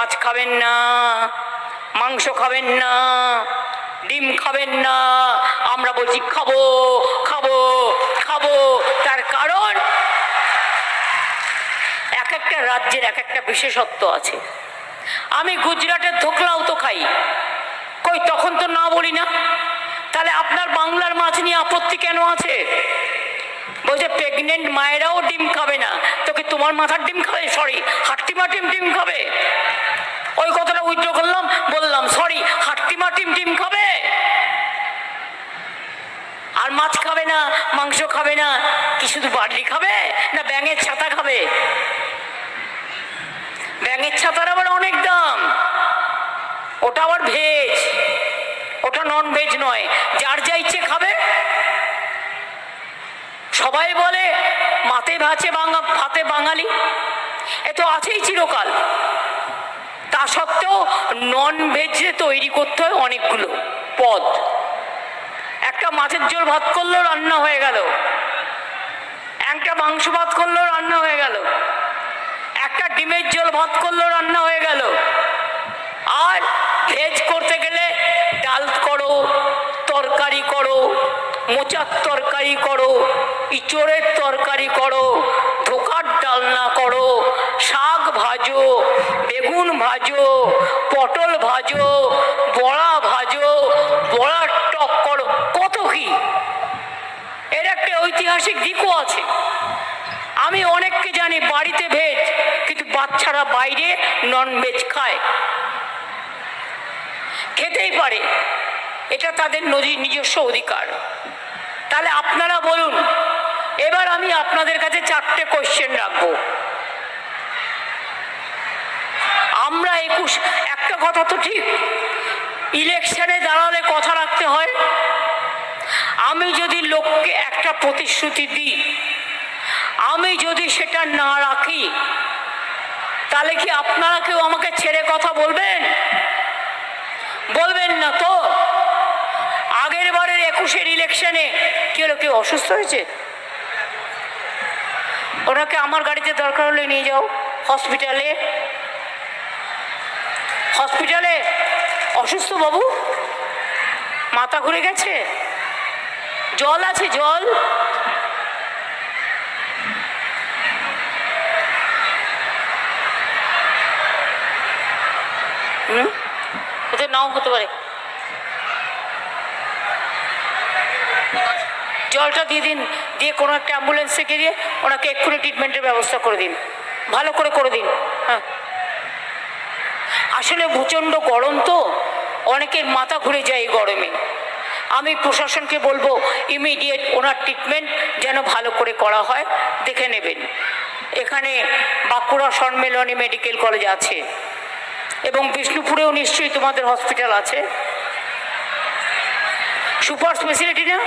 মাছ খাবেন না, মাংস খাবেন না, ডিম খাবেন না, আমরা বলছি খাব খাব খাব। তার কারণ, এক একটা রাজ্যের এক একটা বিশেষত্ব আছে। আমি গুজরাটের ধোকলাও তো খাই। কই, তখন তো না বলি না? তাহলে আপনার বাংলার মাছ নিয়ে আপত্তি কেন আছে? বলছে প্রেগনেন্ট মায়েরাও ডিম খাবে না। তোকে তোমার মাথার ডিম খাবে? সরি হাট্টিমা ডিম ডিম খাবে? উইথড্র করলাম, বললাম, সরি হাট্টিমা ডিম ডিম খাবে? আর মাছ খাবে না, মাংস খাবে না, কি শুধু বার্লি খাবে না ব্যাঙের ছাতা খাবে? ব্যাঙের ছাতার আবার অনেক দাম। ওটা আবার ভেজ, ওটা নন ভেজ নয়, যার যা ইচ্ছে খাবে। সবাই বলে, মাতে ভাতে ভাতে বাঙালি? এ তো আছেই চিরকাল। তা সত্ত্বেও নন ভেজে তৈরি করতে হয় অনেকগুলো। পদ। একটা মাছের ঝোল ভাত করলেও রান্না হয়ে গেল। একটা মাংস ভাত করলেও রান্না হয়ে গেল। একটা ডিমের ঝোল ভাত করলেও রান্না হয়ে গেল। আর ভেজ করতে গেলে ডাল করো, তরকারি করো, মোচার তরকারি করো, ইচড়ের তরকারি করো, ধোকার ডালনা করো, শাক ভাজো বেগুন ভাজো, পটল ভাজো, বড়া ভাজো, বড়ার টক করো, কত কি? এর একটা ঐতিহাসিক দিকও আছে। আমি অনেককে জানি বাড়িতে ভেজ, কিন্তু বাচ্চারা বাইরে নন ভেজ খায়। খেতেই পারে। এটা তাদের নজি নিজস্ব অধিকার। তাহলে আপনারা বলুন, এবার আমি আপনাদের কাছে চারটে কোয়েশ্চেন রাখব আমরা একুশ, একটা কথা তো ঠিক। ইলেকশনে দাঁড়ালে কথা রাখতে হয়। আমি যদি লোককে একটা প্রতিশ্রুতি দিই, আমি যদি সেটা না রাখি, তাহলে কি আপনারা কেউ আমাকে ছেড়ে কথা বলবেন? বলবেন না তো। আগের বারের একুশের ইলেকশনে কি হলো, কেউ অসুস্থ হয়েছে? ওনাকে আমার গাড়িতে দরকার হলে নিয়ে যাও, হসপিটালে। হসপিটালে অসুস্থ বাবু? মাথা ঘুরে গেছে? জল আছে, জল। ওদের নাও হতে পারে। জলটা দিয়ে দিন, দিয়ে কোনো একটা অ্যাম্বুলেন্স দিয়ে ওনাকে এক্ষুনি ট্রিটমেন্টের ব্যবস্থা করে দিন। ভালো করে করে দিন। হ্যাঁ। আসলে প্রচণ্ড গরম তো, অনেকের মাথা ঘুরে যায় এই গরমে। আমি প্রশাসনকে বলব ইমিডিয়েট ওনার ট্রিটমেন্ট যেন ভালো করে করা হয়, দেখে নেবেন। এখানে বাঁকুড়া সম্মেলনী মেডিকেল কলেজ আছে, এবং বিষ্ণুপুরেও নিশ্চয়ই তোমাদের হসপিটাল আছে। সুপার স্পেশালিটি না?